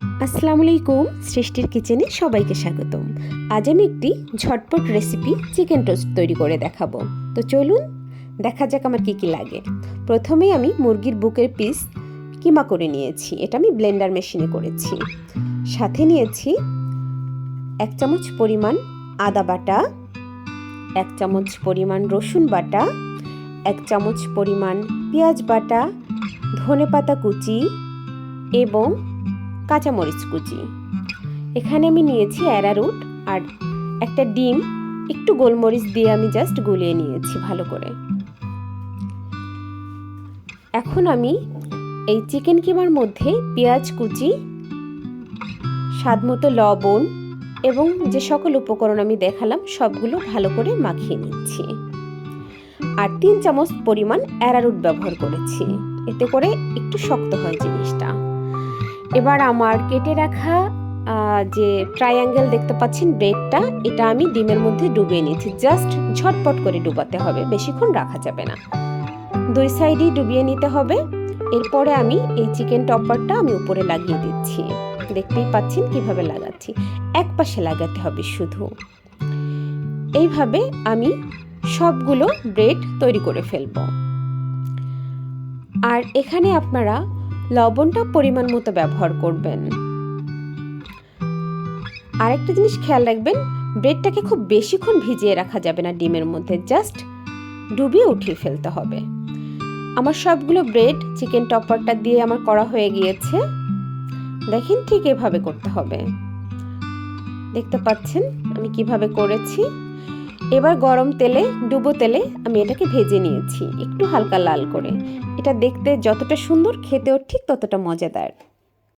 আসসালামু আলাইকুম, সৃষ্টির কিচেনে সবাইকে স্বাগতম। আজ আমি একটি ঝটপট রেসিপি চিকেন টোস্ট তৈরি করে দেখাবো। তো চলুন, দেখা যাক আমার কী কী লাগে। প্রথমেই আমি মুরগির বুকের পিস কিমা করে নিয়েছি। এটা আমি ব্লেন্ডার মেশিনে করেছি। সাথে নিয়েছি এক চামচ পরিমাণ আদা বাটা, এক চামচ পরিমাণ রসুন বাটা, এক চামচ পরিমাণ পেঁয়াজ বাটা ধনে পাতা কুচি এবং কাঁচামরিচ কুচি। এখানে আমি নিয়েছি অ্যারারুট আর একটা ডিম, একটু গোলমরিচ দিয়ে আমি জাস্ট গুলিয়ে নিয়েছি ভালো করে। এখন আমি এই চিকেন কিমার মধ্যে পেঁয়াজ কুচি, স্বাদ মতো লবণ এবং যে সকল উপকরণ আমি দেখালাম, সবগুলো ভালো করে মাখিয়ে নিচ্ছি। আর তিন চামচ পরিমাণ অ্যারারুট ব্যবহার করেছি। এতে করে একটু শক্ত হয় জিনিসটা। এবার আমার কেটে রাখা যে ট্রায়াঙ্গেল দেখতে পাচ্ছেন ব্রেডটা এটা আমি ডিমের মধ্যে ডুবিয়ে নিয়েছি। জাস্ট ঝটপট করে ডুবাতে হবে, বেশিক্ষণ রাখা যাবে না। দুই সাইডেই ডুবিয়ে নিতে হবে। এরপরে আমি এই চিকেন টপারটা আমি উপরে লাগিয়ে দিচ্ছি। দেখতেই পাচ্ছেন কীভাবে লাগাচ্ছি। এক পাশে লাগাতে হবে শুধু। এইভাবে আমি সবগুলো ব্রেড তৈরি করে ফেলব। আর এখানে আপনারা লবণটা পরিমাণ মতো ব্যবহার করবেন। আরেকটা জিনিস খেয়াল রাখবেন, ব্রেডটাকে খুব বেশিক্ষণ ভিজিয়ে রাখা যাবে না ডিমের মধ্যে, জাস্ট ডুবিয়ে উঠিয়ে ফেলতে হবে। আমার সবগুলো ব্রেড, চিকেন টপারটা দিয়ে আমার করা হয়ে গিয়েছে। দেখেন ঠিক এভাবে করতে হবে। দেখতে পাচ্ছেন আমি কীভাবে করেছি? এবার গরম তেলে, ডুবো তেলে আমি এটাকে ভেজে নিয়েছি, একটু হালকা লাল করে। এটা দেখতে যতটা সুন্দর, খেতেও ঠিক ততটা মজাদার।